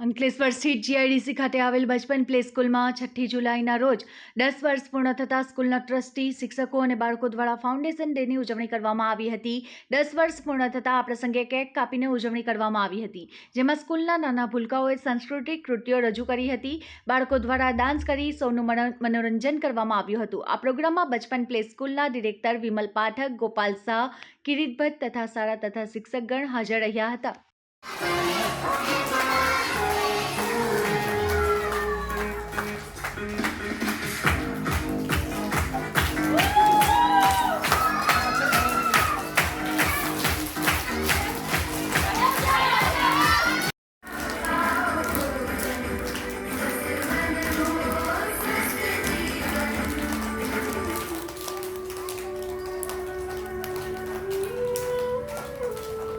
અંકલેશ્વર સ્થિત જીઆઈડીસી ખાતે આવેલ બચપન પ્લે સ્કૂલમાં છઠ્ઠી જુલાઈના રોજ દસ વર્ષ પૂર્ણ થતાં સ્કૂલના ટ્રસ્ટી, શિક્ષકો અને બાળકો દ્વારા ફાઉન્ડેશન ડેની ઉજવણી કરવામાં આવી હતી. દસ વર્ષ પૂર્ણ થતાં આ પ્રસંગે કેક કાપીને ઉજવણી કરવામાં આવી હતી, જેમાં સ્કૂલના નાના ભૂલકાઓએ સાંસ્કૃતિક કૃત્યો રજૂ કરી હતી. બાળકો દ્વારા ડાન્સ કરી સૌનું મનો- મનોરંજન કરવામાં આવ્યું હતું. આ પ્રોગ્રામમાં બચપન પ્લે સ્કૂલના ડિરેક્ટર વિમલ પાઠક, ગોપાલ શાહ કિરીટ ભટ્ટ તથા શાળા તથા શિક્ષકગણ હાજર રહ્યા હતા.